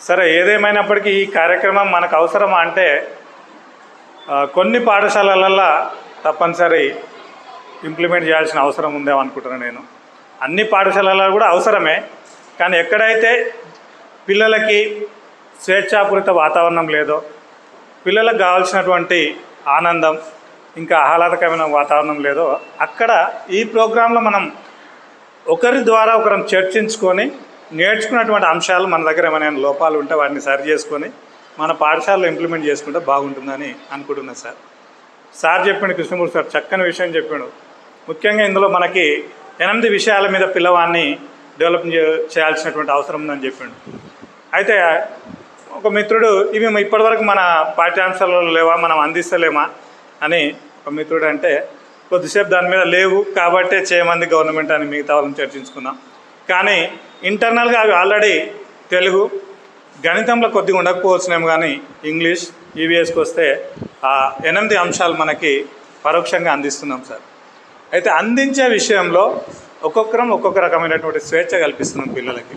సరే ఏదేమైనప్పటికీ ఈ కార్యక్రమం మనకు అవసరమా అంటే కొన్ని పాఠశాలలల్లో తప్పనిసరి ఇంప్లిమెంట్ చేయాల్సిన అవసరం ఉందేమో అనుకుంటున్నాను నేను. అన్ని పాఠశాలలలో కూడా అవసరమే కానీ ఎక్కడైతే పిల్లలకి స్వేచ్ఛాపూరిత వాతావరణం లేదో పిల్లలకు కావాల్సినటువంటి ఆనందం ఇంకా ఆహ్లాదకరమైన వాతావరణం లేదో అక్కడ ఈ ప్రోగ్రాంలో మనం ఒకరి ద్వారా ఒకరం చర్చించుకొని నేర్చుకున్నటువంటి అంశాలు మన దగ్గర ఏమైనా లోపాలు ఉంటే వాటిని సరి చేసుకొని మన పాఠశాలలో ఇంప్లిమెంట్ చేసుకుంటే బాగుంటుందని అనుకుంటున్నాను సార్. సార్ చెప్పిండు కృష్ణమూర్తి సార్ చక్కని విషయం చెప్పాడు. ముఖ్యంగా ఇందులో మనకి ఎనిమిది విషయాల మీద పిల్లవాడిని డెవలప్ చేయాల్సినటువంటి అవసరం ఉందని చెప్పిండు. అయితే ఒక మిత్రుడు ఇవి ఇప్పటివరకు మన పాఠ్యాంశాలలో లేవా? మనం అందిస్తలేమా? అని ఒక మిత్రుడు అంటే కొద్దిసేపు దాని మీద లేవు కాబట్టే చేయమంది గవర్నమెంట్ అని మిగతా వాళ్ళని చర్చించుకున్నాం కానీ ఇంటర్నల్గా అవి ఆల్రెడీ తెలుగు గణితంలో కొద్దిగా ఉండకపోవచ్చునేమో కానీ ఇంగ్లీష్ ఈవీఎస్కి వస్తే ఆ ఎనిమిది అంశాలు మనకి పరోక్షంగా అందిస్తున్నాం సార్. అయితే అందించే విషయంలో ఒక్కొక్కరం ఒక్కొక్క రకమైనటువంటి స్వేచ్ఛ కల్పిస్తున్నాం పిల్లలకి.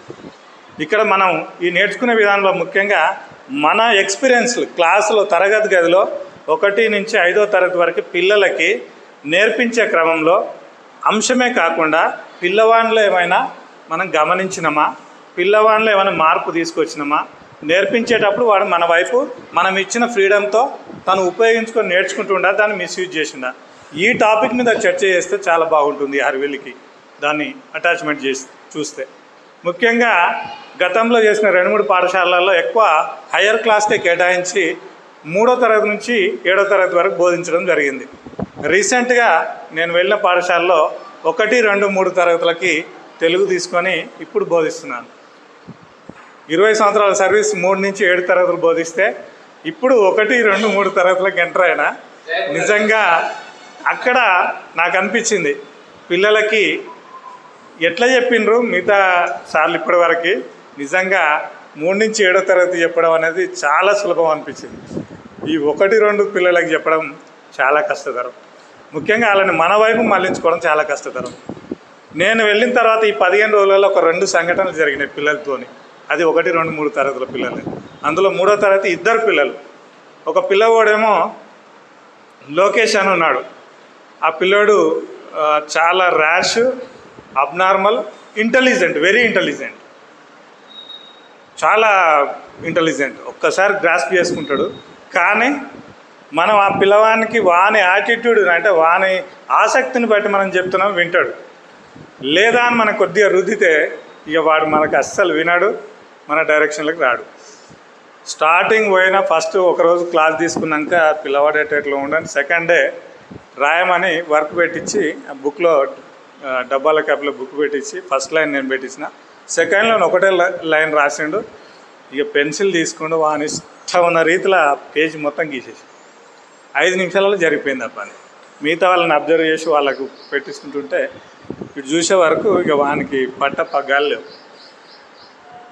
ఇక్కడ మనం ఈ నేర్చుకునే విధానంలో ముఖ్యంగా మన ఎక్స్పీరియన్స్లు క్లాసులో తరగతి గదిలో ఒకటి నుంచి ఐదో తరగతి వరకు పిల్లలకి నేర్పించే క్రమంలో అంశమే కాకుండా పిల్లవాళ్ళు ఏమైనా మనం గమనించినమా? పిల్లవాడిలో ఏమైనా మార్పు తీసుకొచ్చినమా? నేర్పించేటప్పుడు వాడు మన వైపు మనం ఇచ్చిన ఫ్రీడంతో తను ఉపయోగించుకొని నేర్చుకుంటుండా దాన్ని మిస్యూజ్ చేసిండా? ఈ టాపిక్ మీద చర్చ చేస్తే చాలా బాగుంటుంది హరివెల్లికి దాన్ని అటాచ్మెంట్ చేసి చూస్తే. ముఖ్యంగా గతంలో చేసిన రెండు మూడు పాఠశాలల్లో ఎక్కువ హయ్యర్ క్లాస్కే కేటాయించి మూడో తరగతి నుంచి ఏడో తరగతి వరకు బోధించడం జరిగింది. రీసెంట్గా నేను వెళ్ళిన పాఠశాలలో ఒకటి రెండు మూడు తరగతులకి తెలుగు తీసుకొని ఇప్పుడు బోధిస్తున్నాను. ఇరవై సంవత్సరాల సర్వీస్ మూడు నుంచి ఏడు తరగతులు బోధిస్తే ఇప్పుడు ఒకటి రెండు మూడు తరగతులకు ఎంటర్ అయినా నిజంగా అక్కడ నాకు అనిపించింది పిల్లలకి ఎట్లా చెప్పిండ్రు మిగతా సార్లు ఇప్పటి వరకు నిజంగా మూడు నుంచి ఏడో తరగతి చెప్పడం అనేది చాలా సులభం అనిపించింది. ఈ ఒకటి రెండు పిల్లలకి చెప్పడం చాలా కష్టతరం. ముఖ్యంగా వాళ్ళని మన వైపు మళ్ళించుకోవడం చాలా కష్టతరం. నేను వెళ్ళిన తర్వాత ఈ పదిహేను రోజులలో ఒక రెండు సంఘటనలు జరిగినాయి పిల్లలతోని. అది ఒకటి రెండు మూడు తరగతుల పిల్లలు అందులో మూడో తరగతి ఇద్దరు పిల్లలు. ఒక పిల్లవాడేమో లోకేష్ అని ఉన్నాడు. ఆ పిల్లోడు చాలా rash abnormal intelligent very intelligent. చాలా ఇంటెలిజెంట్. ఒక్కసారి గ్రాస్ప్ చేసుకుంటాడు. కానీ మనం ఆ పిల్లవానికి వాని యాటిట్యూడ్ అంటే వాని ఆసక్తిని బట్టి మనం చెప్తున్నాం వింటాడు. లేదా అని మనం కొద్దిగా రుద్దితే ఇక వాడు మనకు అస్సలు వినాడు మన డైరెక్షన్లకు రాడు. స్టార్టింగ్ పోయినా ఫస్ట్ ఒకరోజు క్లాస్ తీసుకున్నాక పిల్లవాడేటట్లు ఉండండి సెకండ్ డే రాయమని వర్క్ పెట్టించి ఆ బుక్లో డబ్బాల క్యాప్లో బుక్ పెట్టించి ఫస్ట్ లైన్ నేను పెట్టించిన సెకండ్ లైన్ ఒకటే లై- లైన్ రాసిండు. ఇక పెన్సిల్ తీసుకుండు వాని ఇష్టం ఉన్న రీతిలో పేజీ పేజ్ మొత్తం గీసేసి. ఐదు నిమిషాలలో జరిగిపోయింది ఆ పని. మిగతా వాళ్ళని అబ్జర్వ్ చేసి వాళ్ళకు పెట్టించుకుంటుంటే ఇటు చూసే వరకు ఇక వానికి పట్ట పగ్గాలు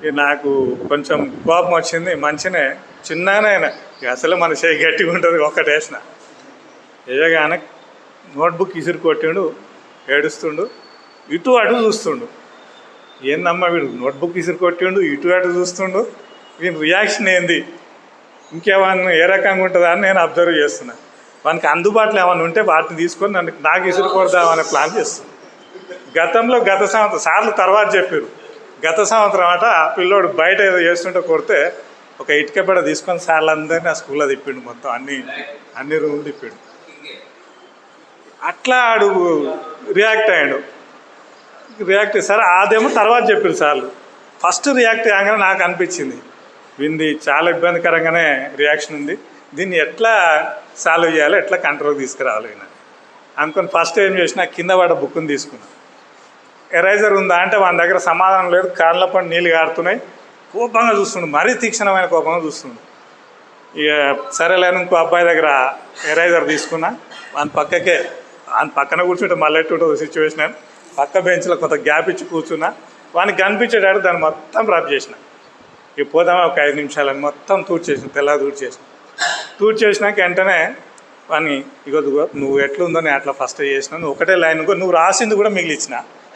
ఇక నాకు కొంచెం కోపం వచ్చింది మంచినే చిన్నగానే ఇక అసలు మన చేయి గట్టిగా ఉంటుంది ఒక్కటేసిన వేయగానే నోట్బుక్ ఇసురు కొట్టిండు ఏడుస్తుండు ఇటు అటు చూస్తుండు. ఏందమ్మా వీడు నోట్బుక్ ఇసురు కొట్టిండు ఇటు అటు చూస్తుండు. వీని రియాక్షన్ ఏంది? ఇంకేమన్నా ఏ రకంగా ఉంటుందా అని నేను అబ్జర్వ్ చేస్తున్నా. వానికి అందుబాటులో ఏమైనా ఉంటే వాటిని తీసుకొని నన్ను నాకు ఇసురు కొడదామనే ప్లాన్ చేస్తున్నాను గతంలో గత సంవత్సరం సార్లు తర్వాత చెప్పారు. గత సంవత్సరం అట పిల్లోడు బయట ఏదో చేస్తుంటే కొడితే ఒక ఇటుక పడ తీసుకొని సార్లు అందరినీ ఆ స్కూల్లో తిప్పిండు మొత్తం అన్ని అన్ని రూమ్లు తిప్పిండు. అట్లా ఆడు రియాక్ట్ అయ్యాడు. రియాక్ట్ సరే అదేమో తర్వాత చెప్పారు సార్లు. ఫస్ట్ రియాక్ట్ అయ్యాగానే నాకు అనిపించింది. వింది చాలా ఇబ్బందికరంగానే రియాక్షన్ ఉంది. దీన్ని ఎట్లా సాల్వ్ చేయాలో ఎట్లా కంట్రోల్ తీసుకురావాలి అనుకుని ఫస్ట్ ఏం చేసిన కింద పడ్డ బుక్ని తీసుకున్నాను ఎరైజర్ ఉందా అంటే వాని దగ్గర సమాధానం లేదు. కాళ్ళ పని నీళ్ళు కారుతున్నాయి కోపంగా చూస్తుండు. మరీ తీక్షణమైన కోపంగా చూస్తుండు. ఇక సరేలేని ఇంకో అబ్బాయి దగ్గర ఎరైజర్ తీసుకున్నా. వాని పక్కకే వాని పక్కన కూర్చుంటే మళ్ళీ ఎటు సిచ్యువేషన్ పక్క బెంచ్లో కొంత గ్యాప్ ఇచ్చి కూర్చున్నా. వానికి కనిపించేటాడు దాన్ని మొత్తం రబ్ చేసిన. ఇక పోదామా ఒక ఐదు నిమిషాలని మొత్తం తూడ్చేసిన తెల్ల తూడ్చేసిన తూడ్చేసినాక వెంటనే వాని ఇగో నువ్వు ఎట్లుందో నేను అట్లా ఫస్ట్ చేసిన. నువ్వు ఒకటే లైన్ కూడా నువ్వు రాసింది కూడా మిగిలిచ్చిన.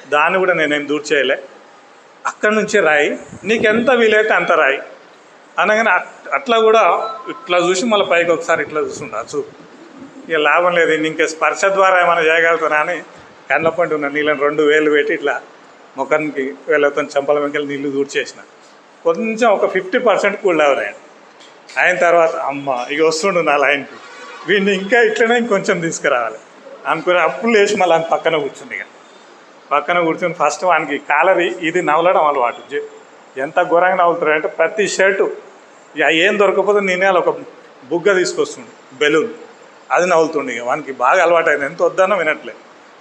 దాన్ని కూడా నేనేం దూర్ చేయలే. అక్కడి నుంచే రాయి. నీకు ఎంత వీలైతే అంత రాయి. అనగానే అట్- అట్లా కూడా ఇట్లా చూసి మళ్ళీ పైకి ఒకసారి ఇట్లా చూస్తుంటా చూపు ఇక లాభం లేదు ఇంక ఇంకా స్పర్శ ద్వారా ఏమైనా చేయగలుగుతున్నా అని కళ్ళ పంట ఉన్న నీళ్ళని రెండు వేలు పెట్టి ఇట్లా ముఖానికి వేలతో చంపల వెంకలు నీళ్ళు దూర్చేసిన కొంచెం ఒక ఫిఫ్టీ పర్సెంట్ కూల్ డౌన్ అయ్యాను అయిన తర్వాత అమ్మ ఇక వస్తుండు నా లైన్కి. వీడిని ఇంకా ఇట్లనే ఇంకొంచెం తీసుకురావాలి. అనుకుని అప్పుడు లేచి మళ్ళీ ఆయన పక్కన కూర్చుంది ఇక. పక్కన కూర్చొని ఫస్ట్ వానికి కాలర్ ఇది నవలడం అలవాటు. జే- ఎంత ఘోరంగా నవ్వుతాడంటే ప్రతి షర్టు ఇక ఏం దొరకకపోతే నేనే అలా ఒక బుగ్గ తీసుకొస్తుండు బెలూన్. అది నవ్వుతుండే ఇక వానికి బాగా అలవాటు అయింది ఎంత వద్దనో వినట్లే.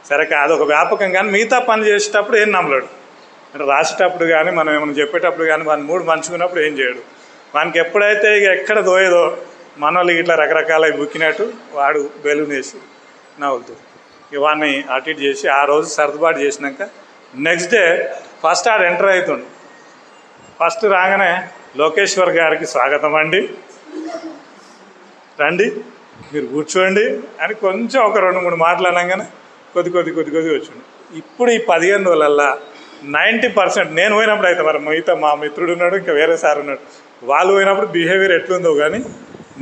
సరే కా- అదొక వ్యాపకం. కానీ మిగతా పని చేసేటప్పుడు ఏం నమ్మలేడు. అంటే రాసేటప్పుడు కానీ మనం ఏమైనా చెప్పేటప్పుడు కానీ వాని మూడు మంచుకున్నప్పుడు ఏం చేయడు. వానికి ఎప్పుడైతే ఇక ఎక్కడ దోయేదో మన వాళ్ళు ఇట్లా రకరకాల బుక్కినట్టు వాడు బెలూన్ వేసి నవ్వుతుంది ఇవన్నీ అటు ఇటు చేసి ఆ రోజు సర్దుబాటు చేసినాక నెక్స్ట్ డే ఫస్ట్ ఆడ ఎంటర్ అవుతుండు ఫస్ట్ రాగానే లోకేశ్వర్ గారికి స్వాగతం అండి. రండి మీరు కూర్చోండి అని కొంచెం ఒక రెండు మూడు మాటలు అనగానే కొద్ది కొద్ది కొద్ది కొద్ది వచ్చిండు. ఇప్పుడు ఈ పదిహేను రోజులల్లా నైంటీ పర్సెంట్ నేను పోయినప్పుడు అయితే మరి మిగతా మా మిత్రుడు ఉన్నాడు ఇంకా వేరే సార్ ఉన్నాడు. వాళ్ళు పోయినప్పుడు బిహేవియర్ ఎట్లుందో కానీ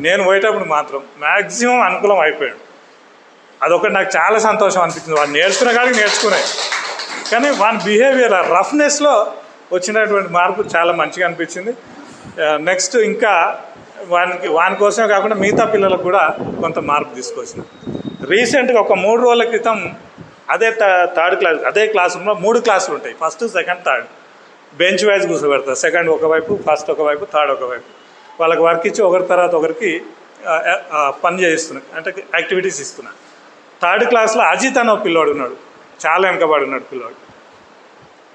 నేను పోయేటప్పుడు మాత్రం మ్యాక్సిమం అనుకూలం అయిపోయాడు. అదొకటి నాకు చాలా సంతోషం అనిపించింది. వాడు నేర్చుకునే కాడికి నేర్చుకునే. కానీ వాని బిహేవియర్ ఆ రఫ్నెస్లో వచ్చినటువంటి మార్పు చాలా మంచిగా అనిపించింది. నెక్స్ట్ ఇంకా వానికి వాని కోసమే కాకుండా మిగతా పిల్లలకు కూడా కొంత మార్పు తీసుకొచ్చిన. రీసెంట్గా ఒక మూడు రోజుల క్రితం అదే థర్డ్ క్లాస్ అదే క్లాస్ రూమ్లో మూడు క్లాసులు ఉంటాయి. First second third bench wise కూర్చోబెడతారు సెకండ్ ఒకవైపు ఫస్ట్ ఒకవైపు థర్డ్ ఒకవైపు వాళ్ళకి వర్క్ ఇచ్చి ఒకరి తర్వాత ఒకరికి పని చేయిస్తున్నాయి అంటే యాక్టివిటీస్ ఇస్తున్నాను థర్డ్ క్లాస్లో అజిత్ అనే ఒక పిల్లోడు ఉన్నాడు. చాలా వెనకబడి ఉన్నాడు పిల్లోడు.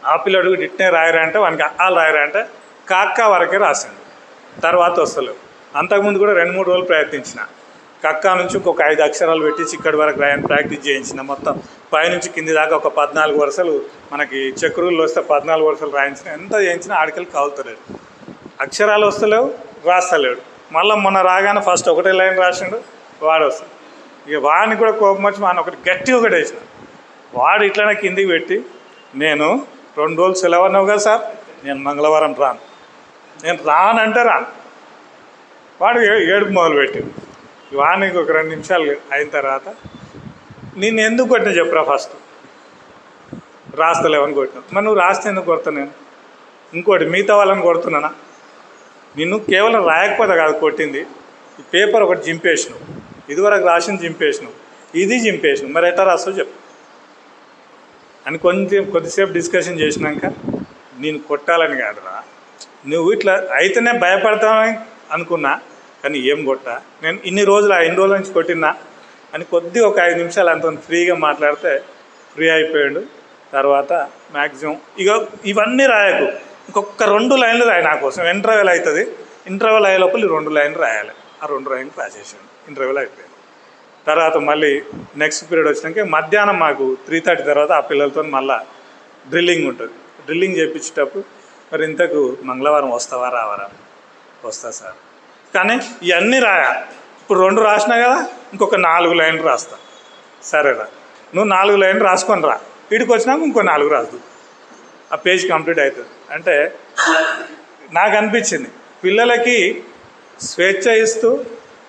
ఆ పిల్లోడు ఇట్నే రాయరా అంటే వానికి అలు రాయరా అంటే కాక్క వరకే రాసిండు. తర్వాత వస్తలేవు. అంతకుముందు కూడా రెండు మూడు రోజులు ప్రయత్నించిన. కక్క నుంచి ఇంకొక ఐదు అక్షరాలు పెట్టి ఇక్కడి వరకు రాయని ప్రాక్టీస్ చేయించిన. మొత్తం పైనుంచి కింది దాకా ఒక పద్నాలుగు వరుసలు మనకి చక్రులు వస్తే పద్నాలుగు వరుసలు రాయించిన. ఎంత చేయించినా ఆడికలు కావుతలేడు అక్షరాలు వస్తలేవు రాస్తలేడు. మళ్ళీ మొన్న రాగానే ఫస్ట్ ఒకటే లైన్ రాసిండు వాడు వస్తాడు. ఇక వాడిని కూడా కోపం వచ్చి వాడిని ఒకటి గట్టిగా ఒకటి వేసిన. వాడు ఇట్లనే కిందికి పెట్టి నేను రెండు రోజులు సెలవు అన్నావు కదా సార్ నేను మంగళవారం రాను. నేను రానంటే రాను. వాడు ఏ- ఏడుపు మొదలుపెట్టి వానికి ఒక రెండు నిమిషాలు అయిన తర్వాత నేను ఎందుకు కొట్టిన చెప్పురా ఫస్ట్? రాస్తలేవని కొట్టిన మరి నువ్వు రాస్తే ఎందుకు కొడతా నేను? ఇంకోటి మిగతా వాళ్ళని కొడుతున్నానా? నిన్ను కేవలం రాయకపోతే కాదు కొట్టింది. ఈ పేపర్ ఒకటి జింపేసినావు ఇదివరకు రాసింది జింపేసినావు ఇది జింపేసినావు మరి ఎట్లా రాస్తావు చెప్పు. అని కొంచెం కొద్దిసేపు డిస్కషన్ చేసినాక నేను కొట్టాలని కాదురా నువ్వు ఇట్లా అయితేనే భయపడతామని అనుకున్నా కానీ ఏం కొట్టా? నేను ఇన్ని రోజులు ఆ ఎన్ని రోజుల నుంచి కొట్టినా? అని కొద్ది ఒక ఐదు నిమిషాలు అంత ఫ్రీగా మాట్లాడితే ఫ్రీ అయిపోయాడు. తర్వాత మ్యాక్సిమం ఇక ఇవన్నీ రాయకు. ఇంకొక రెండు లైన్లు రాయి నా కోసం. ఇంటర్వెల్ అవుతుంది. ఇంటర్వెల్ అయ్యే లోపల ఈ రెండు లైన్లు రాయాలి. ఆ రెండు లైన్లు రాసేసాను. ఇంటర్వ్యూలో అయిపోయింది తర్వాత మళ్ళీ నెక్స్ట్ పీరియడ్ వచ్చినాక మధ్యాహ్నం మాకు త్రీ థర్టీ తర్వాత ఆ పిల్లలతో మళ్ళా డ్రిల్లింగ్ ఉంటుంది. డ్రిల్లింగ్ చేయించేటప్పుడు మరి ఇంతకు మంగళవారం వస్తావా రావారా? వస్తా సార్. కానీ ఇవన్నీ రాయా. ఇప్పుడు రెండు రాసినా కదా ఇంకొక నాలుగు లైన్లు రాస్తా. సరేరా. నువ్వు నాలుగు లైన్లు రాసుకొని రా. వీడికి వచ్చినాక ఇంకో నాలుగు రాదు ఆ పేజ్ కంప్లీట్ అవుతుంది. అంటే నాకు అనిపించింది. పిల్లలకి స్వేచ్ఛ ఇస్తూ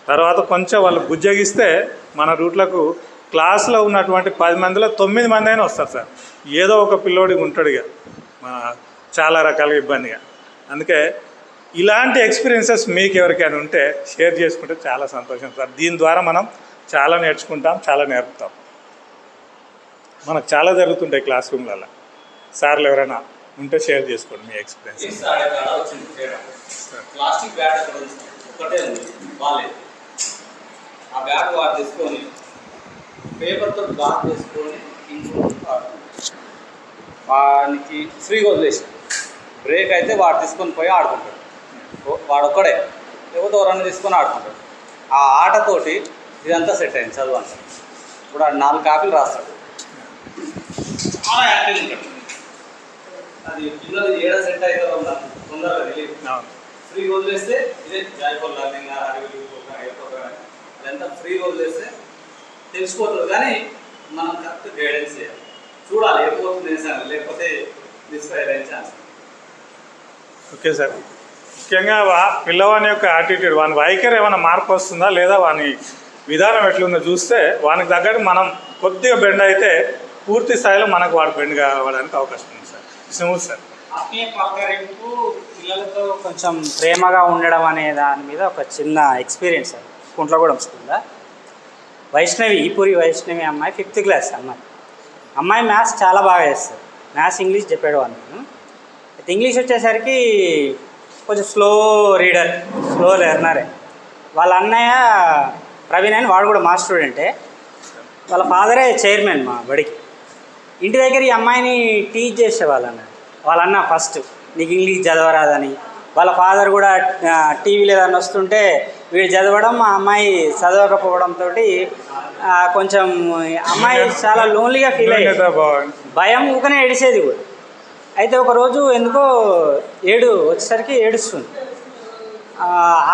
తర్వాత కొంచెం వాళ్ళు బుజ్జగిస్తే మన రూట్లకు క్లాస్లో ఉన్నటువంటి పది మందిలో తొమ్మిది మంది అయినా వస్తారు సార్. ఏదో ఒక పిల్లోడికి ఉంటాడు ఇక. మన చాలా రకాలుగా ఇబ్బందిగా. అందుకే ఇలాంటి ఎక్స్పీరియన్సెస్ మీకు ఎవరికైనా ఉంటే షేర్ చేసుకుంటే చాలా సంతోషం సార్. దీని ద్వారా మనం చాలా నేర్చుకుంటాం చాలా నేర్పుతాం. మనకు చాలా జరుగుతుంటాయి క్లాస్ రూమ్లలో సార్లు ఎవరైనా ఉంటే షేర్ చేసుకోండి మీ ఎక్స్పీరియన్స్. ప్లాస్టిక్ బ్యాగ్ ఒకటే ఉంది. ఆ బ్యాట్ వాడు తీసుకొని పేపర్తో బ్లాక్ చేసుకొని ఇంకో వానికి ఫ్రీగా వదిలేసి బ్రేక్ అయితే వాడు తీసుకొని పోయి ఆడుకుంటాడు. వాడు ఒక్కడే లేకపోతే ఎవరన్నా తీసుకొని ఆడుకుంటాడు. ఆ ఆటతోటి ఇదంతా సెట్ అయింది చదువు అంతా. ఇప్పుడు ఆ నాలుగు కాపీలు రాస్తాడు. చాలా యాక్టివ్ ఉంటాడు. అది పిల్లలు ఏడ సెట్ అవుతారో నాకు తొందరగా తెలియదు. ఫ్రీ వదిలేస్తే ఇదే జాయ్ఫుల్ లర్నింగ్ అడవి అదంతా ఫ్రీ వదిలేస్తే తెలిసిపోతుంది. కానీ మనం కరెక్ట్ గైడెన్స్ చేయాలి. చూడాలి ఎప్పుడు లేకపోతే మిస్ఫైర్ అయ్యే ఛాన్స్ ఓకే సార్. ముఖ్యంగా వా పిల్లవాని యొక్క యాటిట్యూడ్ వాని వైఖరి ఏమైనా మార్పు వస్తుందా లేదా వాని విధానం ఎట్లుందో చూస్తే వానికి తగ్గట్టు మనం కొద్దిగా బెండ్ అయితే పూర్తి స్థాయిలో మనకు వాడు బెండ్ కావడానికి అవకాశం ఉంది సార్. Smooth sir. ఆత్మీయ పలకరింపు పిల్లలతో కొంచెం ప్రేమగా ఉండడం అనే దాని మీద ఒక చిన్న ఎక్స్పీరియన్స్ అది కుంట్లో కూడా వస్తుందా? వైష్ణవి ఈపూరి వైష్ణవి అమ్మాయి ఫిఫ్త్ క్లాస్ అమ్మాయి. అమ్మాయి మ్యాథ్స్ చాలా బాగా చేస్తారు మ్యాథ్స్ ఇంగ్లీష్ చెప్పేవాడు నేను. అయితే ఇంగ్లీష్ వచ్చేసరికి కొంచెం స్లో రీడర్ స్లో లెర్నరే. వాళ్ళ అన్నయ్య ప్రవీణ్ అని వాడు కూడా మా స్టూడెంటే. వాళ్ళ ఫాదరే చైర్మన్ మా బడికి. ఇంటి దగ్గర ఈ అమ్మాయిని టీచ్ చేసేవాళ్ళు వాళ్ళన్న వాళ్ళ అన్న ఫస్ట్. నీకు ఇంగ్లీష్ చదవరాదని. వాళ్ళ ఫాదర్ కూడా టీవీలో ఏదైనా వస్తుంటే వీడు చదవడం మా అమ్మాయి చదవకపోవడంతో కొంచెం అమ్మాయి చాలా లోన్లీగా ఫీల్ అయ్యేది భయం ఊకనే ఏడిసేది కూడా. అయితే ఒకరోజు ఎందుకో ఏడు వచ్చేసరికి ఏడుస్తుంది. ఆ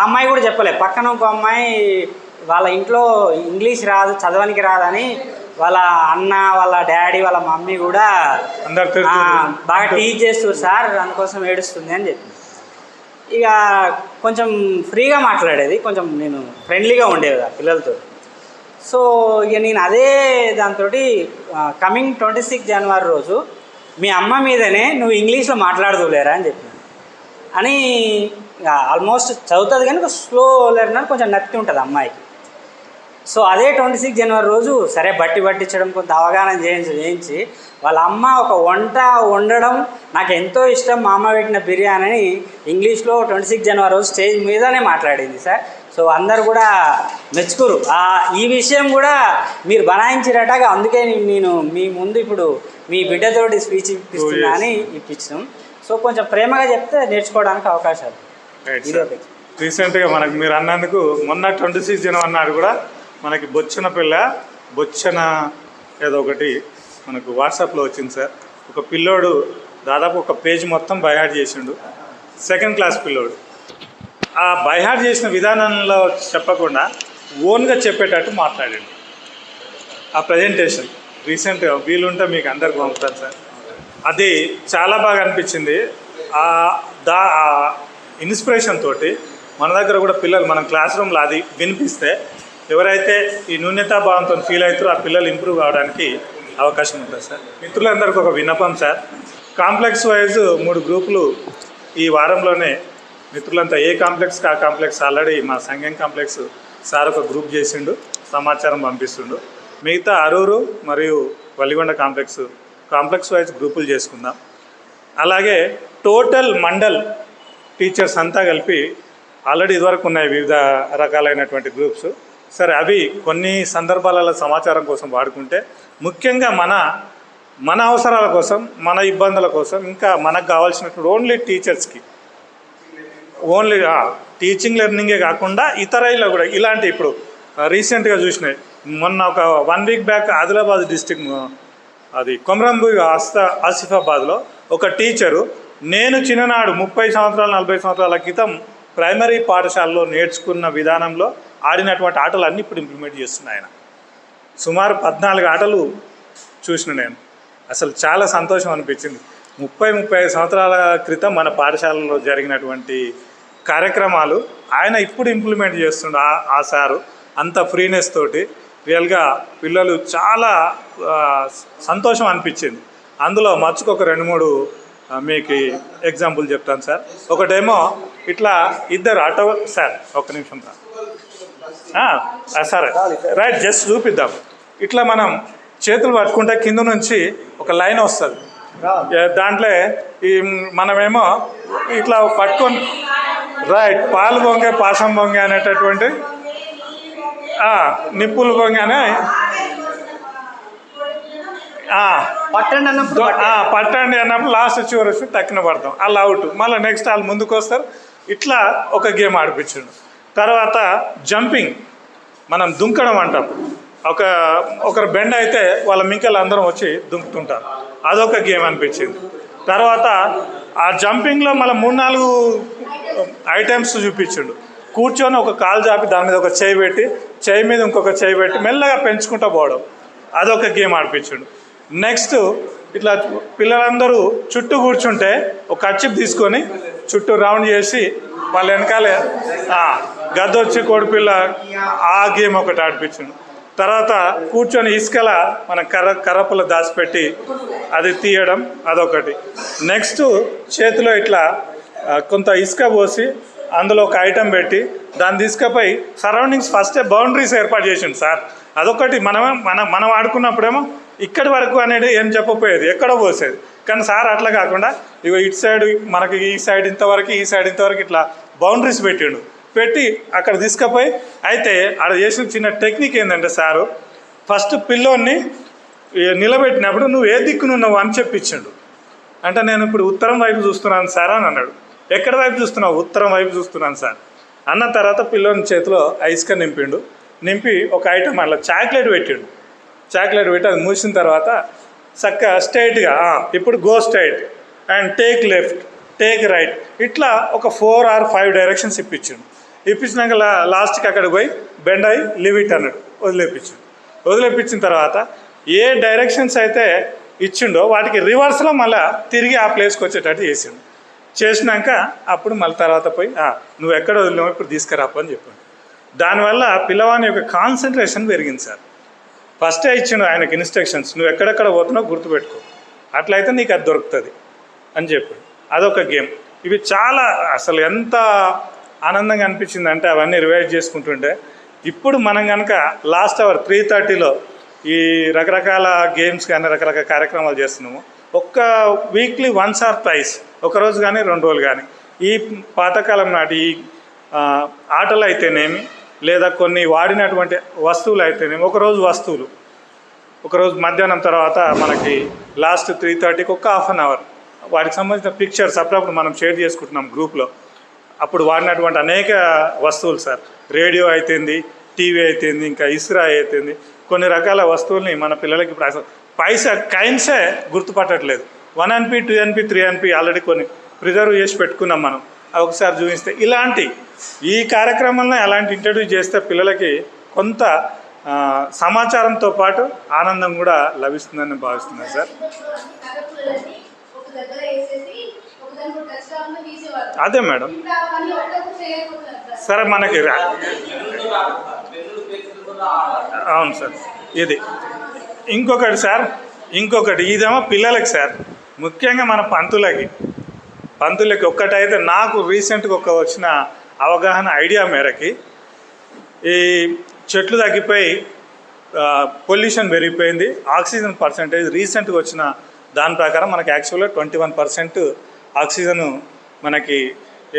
అమ్మాయి కూడా చెప్పలే పక్కన ఒక అమ్మాయి వాళ్ళ ఇంట్లో ఇంగ్లీష్ రాదు చదవనికి రాదని వాళ్ళ అన్న వాళ్ళ డాడీ వాళ్ళ మమ్మీ కూడా. బాగా టీచ్ చేస్తారు సార్ అందుకోసం ఏడుస్తుంది అని చెప్పి ఇక కొంచెం ఫ్రీగా మాట్లాడేది. కొంచెం నేను ఫ్రెండ్లీగా ఉండేది ఆ పిల్లలతో. సో ఇక నేను అదే దాంతో కమింగ్ ట్వంటీ సిక్స్ జనవరి రోజు మీ అమ్మ మీదనే నువ్వు ఇంగ్లీష్లో మాట్లాడదులేరా అని చెప్పిన. అని ఆల్మోస్ట్ చదువుతుంది కానీ స్లో లెర్నర్ కొంచెం నత్తి ఉంటుంది అమ్మాయికి. సో అదే ట్వంటీ సిక్స్ జనవరి రోజు సరే బట్టి పట్టించడం కొంత అవగాహన చేయించి చేయించి వాళ్ళ అమ్మ ఒక వంట వండడం నాకు ఎంతో ఇష్టం మా అమ్మ పెట్టిన బిర్యానీ ఇంగ్లీష్లో ట్వంటీ సిక్స్ జనవరి రోజు స్టేజ్ మీదనే మాట్లాడింది సార్. సో అందరు కూడా మెచ్చుకురు. ఈ విషయం కూడా మీరు బనాయించినట్టుగా అందుకే నేను- మీ ముందు ఇప్పుడు మీ బిడ్డతోటి స్పీచ్ ఇప్పిస్తున్నా అని ఇప్పించాం. సో కొంచెం ప్రేమగా చెప్తే నేర్చుకోవడానికి అవకాశాలు. రీసెంట్గా మనకు మీరు అన్నందుకు మొన్న ట్వంటీ సిక్స్ జనం అన్నారు కూడా మనకి బొచ్చన పిల్ల బొచ్చన ఏదో ఒకటి మనకు వాట్సాప్లో వచ్చింది సార్. ఒక పిల్లోడు దాదాపు ఒక పేజ్ మొత్తం బైహార్ట్ చేసిండు. సెకండ్ క్లాస్ పిల్లోడు. ఆ బైహార్ట్ చేసిన విధానంలో చెప్పకుండా ఓన్గా చెప్పేటట్టు మాట్లాడండి. ఆ ప్రజెంటేషన్ రీసెంట్గా వీలుంటే మీకు అందరికి పంపుతాను సార్. అది చాలా బాగా అనిపించింది. ఆ దా ఆ ఇన్స్పిరేషన్ తోటి మన దగ్గర కూడా పిల్లలు మనం క్లాస్ రూమ్లో అది వినిపిస్తే ఎవరైతే ఈ న్యూన్యతాభావంతో ఫీల్ అవుతారో ఆ పిల్లలు ఇంప్రూవ్ కావడానికి అవకాశం ఉంటుంది సార్. మిత్రులందరికీ ఒక విన్నపం సార్. కాంప్లెక్స్ వైజ్ మూడు గ్రూపులు ఈ వారంలోనే మిత్రులంతా ఏ కాంప్లెక్స్ ఆ కాంప్లెక్స్ ఆల్రెడీ మా సంఘం కాంప్లెక్స్ సార్ ఒక గ్రూప్ చేసిండు సమాచారం పంపిస్తుండు. మిగతా అరూరు మరియు వల్లిగొండ కాంప్లెక్స్ కాంప్లెక్స్ వైజ్ గ్రూపులు చేసుకుందాం. అలాగే టోటల్ మండల్ టీచర్స్ అంతా కలిపి ఆల్రెడీ ఇదివరకు ఉన్నాయి వివిధ రకాలైనటువంటి గ్రూప్స్ సరే అవి కొన్ని సందర్భాలలో సమాచారం కోసం వాడుకుంటే ముఖ్యంగా మన మన అవసరాల కోసం మన ఇబ్బందుల కోసం ఇంకా మనకు కావాల్సినటువంటి ఓన్లీ టీచర్స్కి ఓన్లీ టీచింగ్ లెర్నింగే కాకుండా ఇతరైలో కూడా ఇలాంటి ఇప్పుడు రీసెంట్గా చూసినాయి మొన్న ఒక one week back Adilabad district అది కొమరంబు ఆస్త ఆసిఫాబాద్లో ఒక టీచరు నేను చిన్ననాడు ముప్పై సంవత్సరాలు నలభై సంవత్సరాల క్రితం ప్రైమరీ పాఠశాలలో నేర్చుకున్న విధానంలో ఆడినటువంటి ఆటలు అన్నీ ఇప్పుడు ఇంప్లిమెంట్ చేస్తున్నాయి ఆయన. సుమారు పద్నాలుగు ఆటలు చూసిన నేను. అసలు చాలా సంతోషం అనిపించింది. ముప్పై ముప్పై ఐదు సంవత్సరాల క్రితం మన పాఠశాలలో జరిగినటువంటి కార్యక్రమాలు ఆయన ఇప్పుడు ఇంప్లిమెంట్ చేస్తుండ ఆ- ఆ సారు. అంత ఫ్రీనెస్ తోటి రియల్గా పిల్లలు చాలా సంతోషం అనిపించింది. అందులో మచ్చుకు ఒక రెండు మూడు మీకు ఎగ్జాంపుల్ చెప్తాను సార్. ఒకటేమో ఇట్లా ఇద్దరు ఆటో సార్ ఒక నిమిషం సార్ సరే. రైట్ జస్ట్ చూపిద్దాం. ఇట్లా మనం చేతులు పట్టుకుంటే కింద నుంచి ఒక లైన్ వస్తుంది. దాంట్లో ఈ మనమేమో ఇట్లా పట్టుకొని రైట్ పాలు బొంగే పాసం బొంగే అనేటటువంటి నిప్పులు బొంగే అనే ఆ, పట్టండి అన్నప్పుడు పట్టండి. అన్నప్పుడు లాస్ట్ చివరి తక్కిన పడతాం. అలా అవుట్. మళ్ళీ నెక్స్ట్ వాళ్ళు ముందుకు వస్తారు. ఇట్లా ఒక గేమ్ ఆడిపించండు. తర్వాత జంపింగ్ మనం దుంకడం అంటాం. ఒక ఒకరు బెండ్ అయితే వాళ్ళ మింకలు అందరం వచ్చి దుంకుతుంటారు అదొక గేమ్ అనిపించింది. తర్వాత ఆ జంపింగ్లో మళ్ళీ మూడు నాలుగు ఐటమ్స్ చూపించిండు. కూర్చొని ఒక కాలు చాపి దాని మీద ఒక చేయి పెట్టి చేయి మీద ఇంకొక చేయి పెట్టి మెల్లగా పెంచుకుంటూ పోవడం. అదొక గేమ్ ఆడిపించిండు నెక్స్ట్ ఇట్లా పిల్లలందరూ చుట్టూ కూర్చుంటే ఒక కచ్చిప్ తీసుకొని చుట్టూ రౌండ్ చేసి వాళ్ళ వెనకాలే. గద్దొచ్చి కోడిపిల్ల ఆ గేమ్ ఒకటి ఆడిపించిండు. తర్వాత కూర్చొని ఇసుకల మన కర్ర కర్రపుల దాచిపెట్టి అది తీయడం అదొకటి. నెక్స్ట్ చేతిలో ఇట్లా కొంత ఇసుక పోసి అందులో ఒక ఐటెం పెట్టి దాని తీసుకపోయి సరౌండింగ్స్ ఫస్టే బౌండరీస్ ఏర్పాటు చేసిండు సార్. అదొకటి మనమే మన మనం ఆడుకున్నప్పుడేమో ఇక్కడి వరకు అనేది ఏం చెప్పపోయేది ఎక్కడో పోసేది. కానీ సార్ అట్లా కాకుండా ఇగో ఇటు సైడ్ మనకి ఈ సైడ్ ఇంతవరకు ఈ సైడ్ ఇంతవరకు ఇట్లా బౌండరీస్ పెట్టిండు. పెట్టి అక్కడ తీసుకుపోయి అయితే అక్కడ చేసిన చిన్న టెక్నిక్ ఏంటంటే సారు ఫస్ట్ పిల్లోని నిలబెట్టినప్పుడు నువ్వు ఏ దిక్కునున్నావు అని చెప్పించిండు. అంటే నేను ఇప్పుడు ఉత్తరం వైపు చూస్తున్నాను సార్ అని అన్నాడు. ఎక్కడ వైపు చూస్తున్నావు? ఉత్తరం వైపు చూస్తున్నాను సార్. అన్న తర్వాత పిల్లోని చేతిలో ఐస్గా నింపిండు. నింపి ఒక ఐటమ్ అట్లా చాక్లెట్ పెట్టిండు. చాక్లెట్ పెట్టి అది మూసిన తర్వాత చక్కగా స్ట్రైట్గా ఇప్పుడు go straight and take left take right ఇట్లా ఒక ఫోర్ ఆర్ ఫైవ్ డైరెక్షన్స్ ఇప్పించాడు. ఇప్పించినాక లా లాస్ట్కి అక్కడికి పోయి బెండ్ అయి లివ్ ఇట్ అన్నాడు వదిలేపించాడు. వదిలేపించిన తర్వాత ఏ డైరెక్షన్స్ అయితే ఇచ్చిండో వాటికి రివర్స్లో మళ్ళీ తిరిగి ఆ ప్లేస్కి వచ్చేటట్టు చేసిండు. చేసినాక అప్పుడు మళ్ళీ తర్వాత పోయి నువ్వు ఎక్కడ వదిలినావు ఇప్పుడు తీసుకురాపు అని చెప్పాడు. దానివల్ల పిల్లవాని యొక్క కాన్సన్ట్రేషన్ పెరిగింది సార్. ఫస్టే ఇచ్చిండు ఆయనకి ఇన్స్ట్రక్షన్స్ నువ్వు ఎక్కడెక్కడ పోతున్నావు గుర్తుపెట్టుకో. అట్లయితే నీకు అది దొరుకుతుంది అని చెప్పాడు. అదొక గేమ్. ఇవి చాలా అసలు ఎంత ఆనందంగా అనిపించింది అంటే అవన్నీ రివైజ్ చేసుకుంటుంటే ఇప్పుడు మనం కనుక లాస్ట్ అవర్ త్రీ థర్టీలో ఈ రకరకాల గేమ్స్ కానీ రకరకాల కార్యక్రమాలు చేస్తున్నాము. ఒక్క వీక్లీ వన్స్ ఆర్ ప్రైస్ ఒక రోజు కానీ రెండు రోజులు కానీ ఈ పాతకాలం నాటి ఈ ఆటలు అయితేనేమి లేదా కొన్ని వాడినటువంటి వస్తువులు అయితేనేమి ఒకరోజు వస్తువులు. ఒకరోజు మధ్యాహ్నం తర్వాత మనకి లాస్ట్ త్రీ థర్టీకి ఒక హాఫ్ అన్ అవర్ వాటికి సంబంధించిన పిక్చర్స్ అప్పుడప్పుడు మనం షేర్ చేసుకుంటున్నాం గ్రూప్లో అప్పుడు వాడినటువంటి అనేక వస్తువులు సార్. రేడియో అయితేంది టీవీ అయితేంది ఇంకా ఇస్రా అయితేంది. కొన్ని రకాల వస్తువుల్ని మన పిల్లలకి ఇప్పుడు అసలు పైసా కైన్సే గుర్తుపట్టట్లేదు. One NP two NP three NP already కొన్ని ప్రిజర్వ్ చేసి పెట్టుకున్నాం మనం. ఒకసారి చూపిస్తే ఇలాంటి ఈ కార్యక్రమంలో అలాంటి ఇంట్రడ్యూస్ చేస్తే పిల్లలకి కొంత సమాచారంతో పాటు ఆనందం కూడా లభిస్తుందని భావిస్తున్నాను సార్. అదే మేడం. సార్ సరే మనకి అవును సార్. ఇది. ఇంకొకటి సార్ ఇంకొకటి. ఇదేమో పిల్లలకి సార్. ముఖ్యంగా మన పంతులకి. పంతులకి ఒక్కటైతే నాకు రీసెంట్గా ఒక వచ్చిన అవగాహన ఐడియా మేరకి ఈ చెట్లు తగ్గిపోయి పొల్యూషన్ పెరిగిపోయింది. ఆక్సిజన్ పర్సంటేజ్ రీసెంట్గా వచ్చిన దాని ప్రకారం మనకి యాక్చువల్గా ట్వంటీ వన్ పర్సెంట్ ఆక్సిజన్ మనకి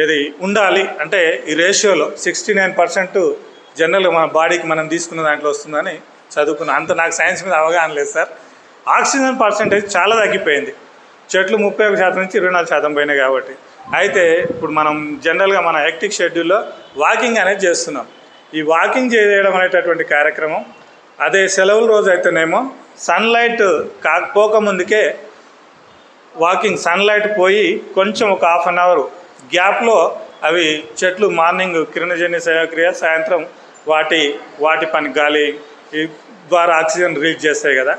ఏది ఉండాలి. అంటే ఈ రేషియోలో సిక్స్టీ నైన్ పర్సెంట్ జనరల్గా మన బాడీకి మనం తీసుకున్న దాంట్లో వస్తుందని చదువుకున్నాను అంత నాకు సైన్స్ మీద అవగాహన లేదు సార్. ఆక్సిజన్ పర్సంటేజ్ చాలా తగ్గిపోయింది. చెట్లు ముప్పై ఒక శాతం నుంచి ఇరవై నాలుగు శాతం పోయినాయి కాబట్టి. అయితే ఇప్పుడు మనం జనరల్గా మన హెక్టిక్ షెడ్యూల్లో వాకింగ్ అనేది చేస్తున్నాం. ఈ వాకింగ్ చేయడం అనేటటువంటి కార్యక్రమం అదే సెలవుల రోజు అయితేనేమో సన్లైట్ కాకపోక ముందుకే వాకింగ్ సన్లైట్ పోయి కొంచెం ఒక హాఫ్ అన్ అవర్ గ్యాప్లో అవి చెట్లు మార్నింగ్ కిరణజన్య సేవక్రియ సాయంత్రం వాటి వాటి పని గాలి ద్వారా ఆక్సిజన్ రిలీజ్ చేస్తాయి కదా.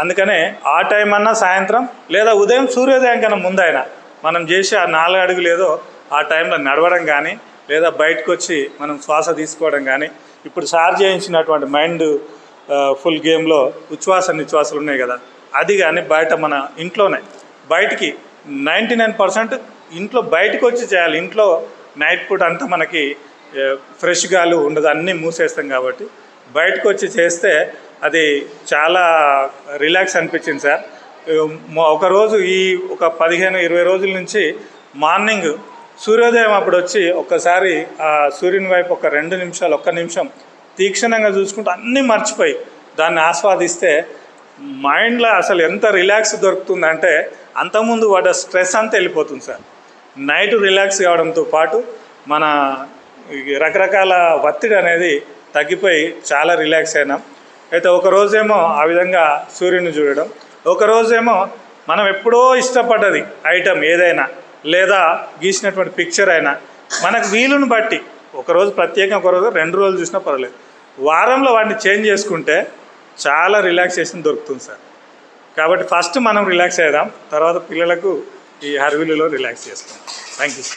అందుకనే ఆ టైం అన్నా సాయంత్రం లేదా ఉదయం సూర్యోదయం కన్నా ముందైనా మనం చేసే ఆ నాలుగు అడుగులు ఏదో ఆ టైంలో నడవడం కానీ లేదా బయటకు వచ్చి మనం శ్వాస తీసుకోవడం కానీ ఇప్పుడు సార్ చేయించినటువంటి మైండ్ ఫుల్ గేమ్లో ఉచ్ఛ్వాస నిశ్వాసాలు ఉన్నాయి కదా అది కానీ బయట మన ఇంట్లోనే. బయటికి నైంటీ నైన్ పర్సెంట్ ఇంట్లో బయటకు వచ్చి చేయాలి. ఇంట్లో నైట్ పూట అంతా మనకి ఫ్రెష్ గాలి ఉండదు. అన్నీ మూసేస్తాం కాబట్టి బయటకు వచ్చి చేస్తే అది చాలా రిలాక్స్ అనిపించింది సార్. ఒకరోజు ఈ ఒక పదిహేను ఇరవై రోజుల నుంచి మార్నింగ్ సూర్యోదయం అప్పుడు వచ్చి ఒక్కసారి ఆ సూర్యుని వైపు ఒక రెండు నిమిషాలు ఒక్క నిమిషం తీక్షణంగా చూసుకుంటూ అన్నీ మర్చిపోయి దాన్ని ఆస్వాదిస్తే మైండ్లో అసలు ఎంత రిలాక్స్ దొరుకుతుందంటే అంతకుముందు వాడ స్ట్రెస్ అంతా వెళ్ళిపోతుంది సార్. నైట్ రిలాక్స్ కావడంతో పాటు మన రకరకాల ఒత్తిడి అనేది తగ్గిపోయి చాలా రిలాక్స్ అయినాం. అయితే ఒక రోజేమో ఆ విధంగా సూర్యుని చూడడం ఒక రోజేమో మనం ఎప్పుడో ఇష్టపడ్డది ఐటమ్ ఏదైనా లేదా గీసినటువంటి పిక్చర్ అయినా మనకు వీలుని బట్టి ఒకరోజు ప్రత్యేకంగా ఒకరోజు రెండు రోజులు చూసినా పర్వాలేదు. వారంలో వాటిని చేంజ్ చేసుకుంటే చాలా రిలాక్సేషన్ దొరుకుతుంది సార్. కాబట్టి ఫస్ట్ మనం రిలాక్స్ అవుదాం తర్వాత పిల్లలకు ఈ హర్విలులో రిలాక్స్ చేస్తాం థ్యాంక్ యూ